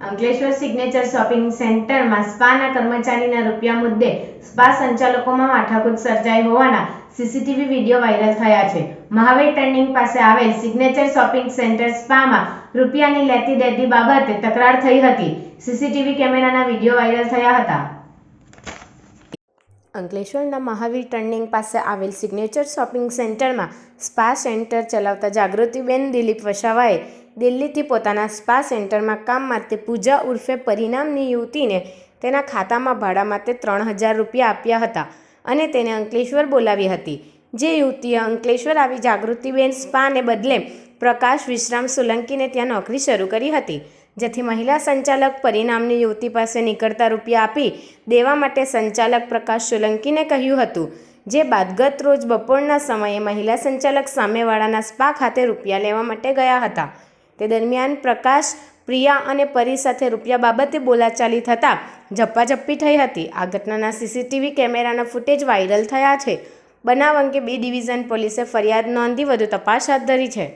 Ankleshwar signature shopping સેન્ટરમાં સ્પાના કર્મચારીના રૂપિયા મુદ્દે સ્પા સંચાલકોમાં માથાકૂટ સર્જાઈ હોવાના સીસીટીવી વીડિયો વાયરલ થયા છે. મહાવીર ટર્નિંગ પાસે આવેલ સિગ્નેચર શોપિંગ સેન્ટર સ્પામાં રૂપિયાની લેતી દેતી બાબતે તકરાર થઈ હતી. સીસીટીવી કેમેરાના વીડિયો વાયરલ થયા હતા. અંકલેશ્વરના મહાવીર ટર્નિંગ પાસે આવેલ સિગ્નેચર શોપિંગ સેન્ટરમાં સ્પા સેન્ટર ચલાવતા જાગૃતિબેન દિલીપ વસાવાએ દિલ્હીથી પોતાના સ્પા સેન્ટરમાં કામ માટે પૂજા ઉર્ફે પરિણામની યુવતીને તેના ખાતામાં ભાડા માટે ત્રણ હજાર રૂપિયા આપ્યા હતા અને તેને અંકલેશ્વર બોલાવી હતી. જે યુવતીએ અંકલેશ્વર આવી જાગૃતિબેન સ્પાને બદલે પ્રકાશ વિશ્રામ સોલંકીને ત્યાં નોકરી શરૂ કરી હતી. જેથી મહિલા સંચાલક પરિણામની યુવતી પાસે નીકળતા રૂપિયા આપી દેવા માટે સંચાલક પ્રકાશ સોલંકીને કહ્યું હતું. જે બાદ ગત રોજ બપોરના સમયે મહિલા સંચાલક સામેવાળાના સ્પા ખાતે રૂપિયા લેવા માટે ગયા હતા. તે દરમિયાન પ્રકાશ, પ્રિયા અને પરી સાથે રૂપિયા બાબતે બોલાચાલી થતાં ઝપ્પાઝપ્પી થઈ હતી. આ ઘટનાના સીસીટીવી કેમેરાના ફૂટેજ વાયરલ થયા છે. બનાવ અંગે બી ડિવિઝન પોલીસે ફરિયાદ નોંધી વધુ તપાસ હાથ ધરી છે.